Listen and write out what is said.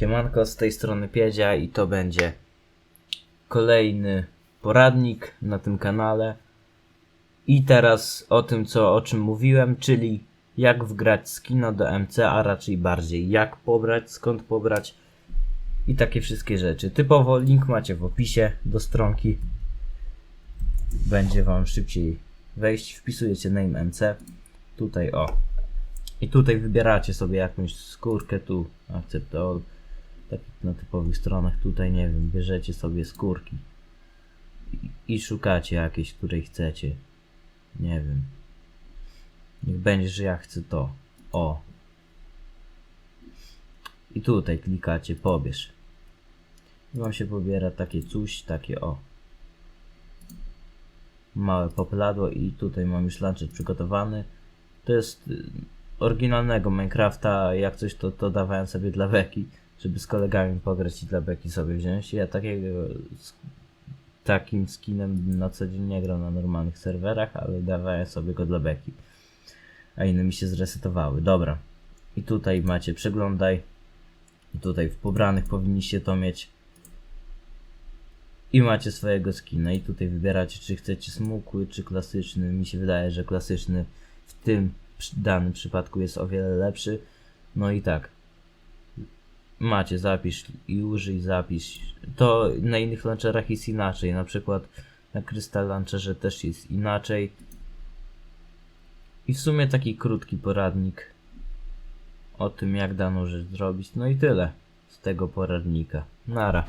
Siemanko, z tej strony Piedzia i to będzie kolejny poradnik na tym kanale. I teraz o tym, co, o czym mówiłem, czyli jak wgrać skino do MC, a raczej bardziej jak pobrać, skąd pobrać i takie wszystkie rzeczy. Typowo link macie w opisie do stronki. Będzie wam szybciej wejść. Wpisujecie name MC. Tutaj o. I tutaj wybieracie sobie jakąś skórkę tu. Accept all. Tak jak na typowych stronach tutaj, nie wiem, bierzecie sobie skórki. I, szukacie jakiejś, której chcecie. Nie wiem. Niech będzie, że ja chcę to. O. I tutaj klikacie pobierz. I wam się pobiera takie coś, takie o. Małe popladło i tutaj mam już launcher przygotowany. To jest y, oryginalnego Minecrafta, jak coś to, to dawałem sobie dla beki, żeby z kolegami pograć i dla beki sobie wziąć. Ja takiego takim skinem na co dzień nie gram na normalnych serwerach, ale dawałem sobie go dla beki. A inne mi się zresetowały. Dobra. I tutaj macie przeglądaj. I tutaj w pobranych powinniście to mieć. I macie swojego skina. I tutaj wybieracie, czy chcecie smukły, czy klasyczny. Mi się wydaje, że klasyczny w tym danym przypadku jest o wiele lepszy. No i tak. Macie zapisz i użyj zapisz. To na innych launcherach jest inaczej. Na przykład na Crystal Launcherze też jest inaczej. I w sumie taki krótki poradnik o tym, jak daną rzecz zrobić. No i tyle z tego poradnika. Nara.